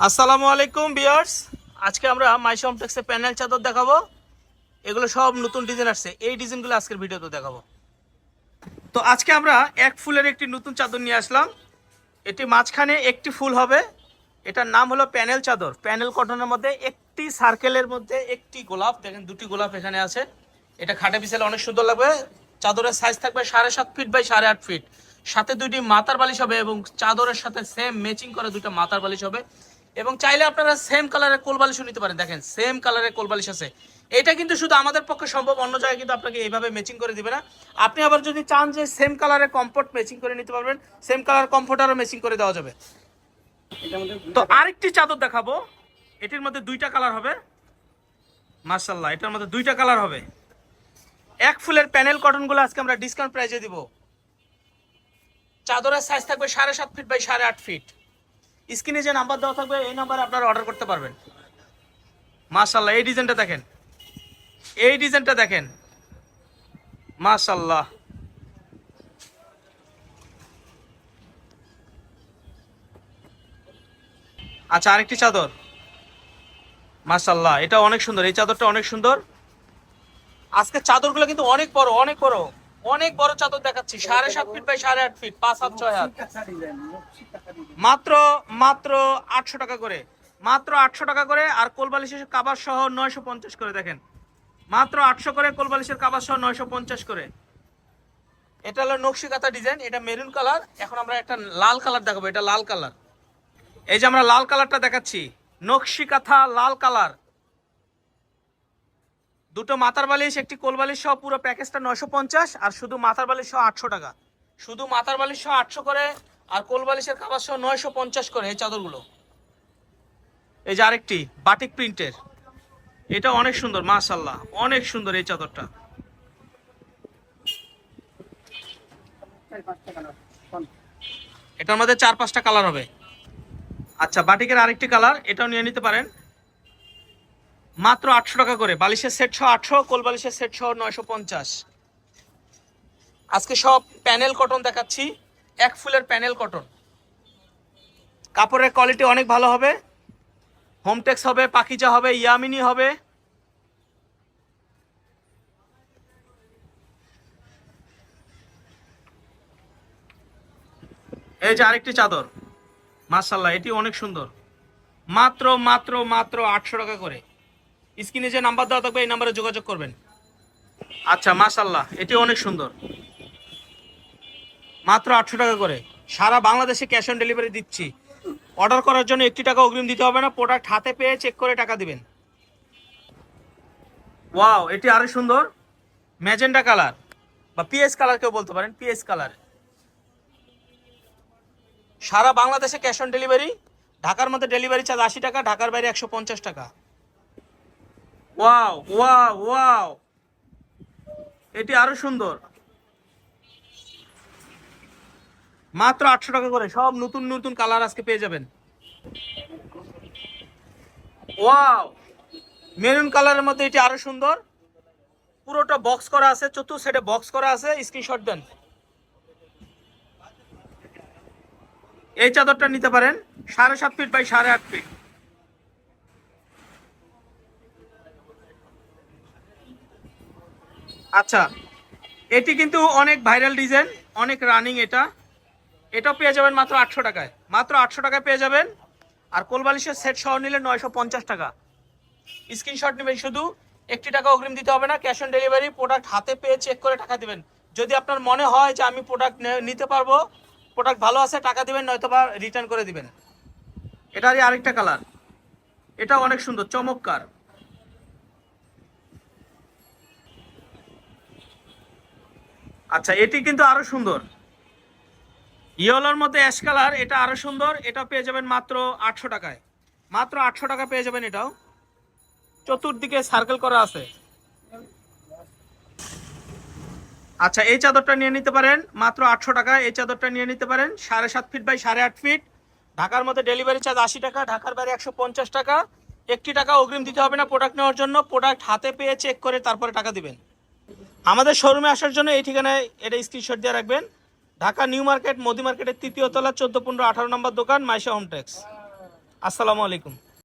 আসসালামু আলাইকুম বিয়ার্স আজকে আমরা কমপ্লেক্সে প্যানেল চাদর দেখাবো। এগুলো সব নতুন ডিজাইন আসছে। এই ডিজাইনগুলো আজকের ভিডিওতে দেখাবো। তো আজকে আমরা এক ফুলের একটি নতুন চাদর নিয়ে আসলাম। এটি মাঝখানে একটি ফুল হবে। এটার নাম হলো প্যানেল চাদর। প্যানেল কটনের মধ্যে একটি সার্কেলের মধ্যে একটি গোলাপ। দেখেন, দুটি গোলাপ এখানে আছে। এটা খাটে বিছালে অনেক সুন্দর লাগবে। চাদরের সাইজ থাকবে সাড়ে সাত ফিট বাই সাড়ে আট ফিট সাথে দুইটি মাথার বালিশ হবে এবং চাদরের সাথে সেম ম্যাচিং করে দুইটা মাথার বালিশ হবে। এবং চাইলে আপনারা সেম কালারের কোল বালিশও নিতে পারেন। দেখেন সেম কালারের কোল বালিশ আছে। এটা কিন্তু শুধু আমাদের পক্ষে সম্ভব অন্য জায়গায় কিন্তু আপনাকে এইভাবে ম্যাচিং করে দিবে না। আপনি আবার যদি চান যে সেম কালারের কমফোর্ট ম্যাচিং করে নিতে পারবেন সেম কালার কমফোর্ট আরও ম্যাচিং করে দেওয়া যাবে। তো আরেকটি চাদর দেখাবো। এটির মধ্যে দুইটা কালার হবে। মার্শাল্লাহ এটার মধ্যে দুইটা কালার হবে। এক ফুলের প্যানেল কটনগুলো আজকে আমরা ডিসকাউন্ট প্রাইসে দিব। চাদরের সাইজ থাকবে সাড়ে সাত ফিট বাই সাড়ে আট ফিট স্ক্রিনে যে নাম্বার দেওয়া থাকবে, এই নাম্বারে আপনারা অর্ডার করতে পারবেন। মাশাল্লাহ এই ডিজাইনটা দেখেন। এই ডিজাইনটা দেখেন। মাশাল্লাহ আচ্ছা আরেকটি চাদর। মাশাল্লাহ এটা অনেক সুন্দর। এই চাদরটা অনেক সুন্দর। আজকে চাদরগুলো কিন্তু অনেক বড় অনেক বড়। অনেক বড় চাদর দেখাচ্ছি। সাড়ে সাত ফিট বাই সাড়ে আট ফিট পাঁচ হাত ছয় হাত। মাত্র মাত্র আটশো টাকা করে। মাত্র আটশো টাকা করে আর কোলবালিশের কাবার সহ নয়শো পঞ্চাশ করে দেখেন। মাত্র আটশো করে কোলবালিশের কাবার সহ নয়শো পঞ্চাশ করে। এটা হলো নকশি কাঁথা ডিজাইন এটা মেরুন কালার এখন আমরা একটা লাল কালার দেখাবো এটা লাল কালার এই যে আমরা লাল কালারটা দেখাচ্ছি নকশি কাঁথা লাল কালার দুটো মাথার বালিশ, একটি কোল বালিশ সহ পুরো প্যাকেজটা নয়শো পঞ্চাশ, আর শুধু মাথার বালিশ সহ আটশো টাকা। শুধু মাথার বালিশ সহ আটশো করে, আর কোল বালিশের কাবার সহ নয়শো পঞ্চাশ করে এই চাদরগুলো। এই যে আরেকটি, বাটিক প্রিন্টের। এটা অনেক সুন্দর মাশাল্লাহ অনেক সুন্দর এই চাদরটা। এটার মধ্যে চার পাঁচটা কালার হবে। আচ্ছা বাটিকের আরেকটি কালার, এটাও নিয়ে নিতে পারেন। মাত্র আটশো টাকা করে। বালিশের সেট সহ আটশো কোল বালিশের সেট সহ নয়শো পঞ্চাশ। আজকে সব প্যানেল কটন দেখাচ্ছি। এক ফুলের প্যানেল কটন কাপড়ের কোয়ালিটি অনেক ভালো হবে। হোমটেক্স হবে পাখিজা হবে, ইয়ামিনি হবে। এই যে আরেকটি চাদর। মার্শাল্লাহ এটি অনেক সুন্দর। মাত্র মাত্র মাত্র আটশো টাকা করে। স্ক্রিনে যে নাম্বার দেওয়া থাকবে, এই নাম্বারে যোগাযোগ করবেন। আচ্ছা মাশাল্লাহ এটি অনেক সুন্দর। মাত্র আটশো টাকা করে। সারা বাংলাদেশে ক্যাশ অন ডেলিভারি দিচ্ছি। অর্ডার করার জন্য একটি টাকা অগ্রিম দিতে হবে না, প্রোডাক্ট হাতে পেয়ে চেক করে টাকা দিবেন। ওয়াও, এটি আরও সুন্দর। ম্যাজেন্ডা কালার, বা পিএস কালার কেউ বলতে পারেন, পিএস কালার। সারা বাংলাদেশে ক্যাশ অন ডেলিভারি, ঢাকার মধ্যে ডেলিভারি চার্জ আশি টাকা, ঢাকার বাইরে একশো পঞ্চাশ টাকা। Wow wow wow. এটি আরও সুন্দর। মাত্র আটশো টাকা করে, সব নতুন নতুন কালার আজকে পেয়ে যাবেন। ওয়াও, মেরুন কালারের মধ্যে এটি আরও সুন্দর। পুরোটা বক্স করা আছে, চতুর্থ সাইডে বক্স করা আছে, স্ক্রিনশট দেন। এই চাদরটা নিতে পারেন, সাড়ে সাত ফিট বাই সাড়ে আট ফিট। আচ্ছা এটি কিন্তু অনেক ভাইরাল ডিজাইন, অনেক রানিং এটা। এটাও পেয়ে যাবেন মাত্র আটশো টাকায়। মাত্র আটশো টাকায় পেয়ে যাবেন। আর কোলবালিশের সেট সহ নিলে নয়শো পঞ্চাশ টাকা। স্ক্রিনশট নেবেন শুধু। একটি টাকা অগ্রিম দিতে হবে না। ক্যাশ অন ডেলিভারি প্রোডাক্ট হাতে পেয়ে চেক করে টাকা দেবেন। যদি আপনার মনে হয় যে আমি প্রোডাক্ট নিতে পারব, প্রোডাক্ট ভালো আছে, টাকা দেবেন, নয়তো বা রিটার্ন করে দিবেন। এটারই আরেকটা কালার। এটা অনেক সুন্দর, চমৎকার। আচ্ছা এটি কিন্তু আরও সুন্দর। ইয়েলোর মধ্যে অ্যাশ কালার, এটা আরও সুন্দর। এটা পেয়ে যাবেন মাত্র আটশো টাকায়। মাত্র আটশো টাকা পেয়ে যাবেন এটাও। চতুর্দিকে সার্কেল করা আছে। আচ্ছা এই চাদরটা নিয়ে নিতে পারেন। মাত্র আটশো টাকা, এই চাদরটা নিয়ে নিতে পারেন। সাড়ে সাত ফিট বাই সাড়ে আট ফিট। ঢাকার মধ্যে ডেলিভারি চার্জ আশি টাকা, ঢাকার বাইরে একশো পঞ্চাশ টাকা। একটি টাকা অগ্রিম দিতে হবে না প্রোডাক্ট নেওয়ার জন্য। প্রোডাক্ট হাতে পেয়ে চেক করে তারপরে টাকা দিবেন। আমাদের শোরুমে আসার জন্য এই ঠিকানায় এটা স্ক্রিনশট দিয়ে রাখবেন। ঢাকা নিউ মার্কেট মোদি মার্কেটের তৃতীয় তলা, চোদ্দ পনেরো আঠারো নম্বর দোকান, মাইশা হোমটেক্স আসসালামু আলাইকুম।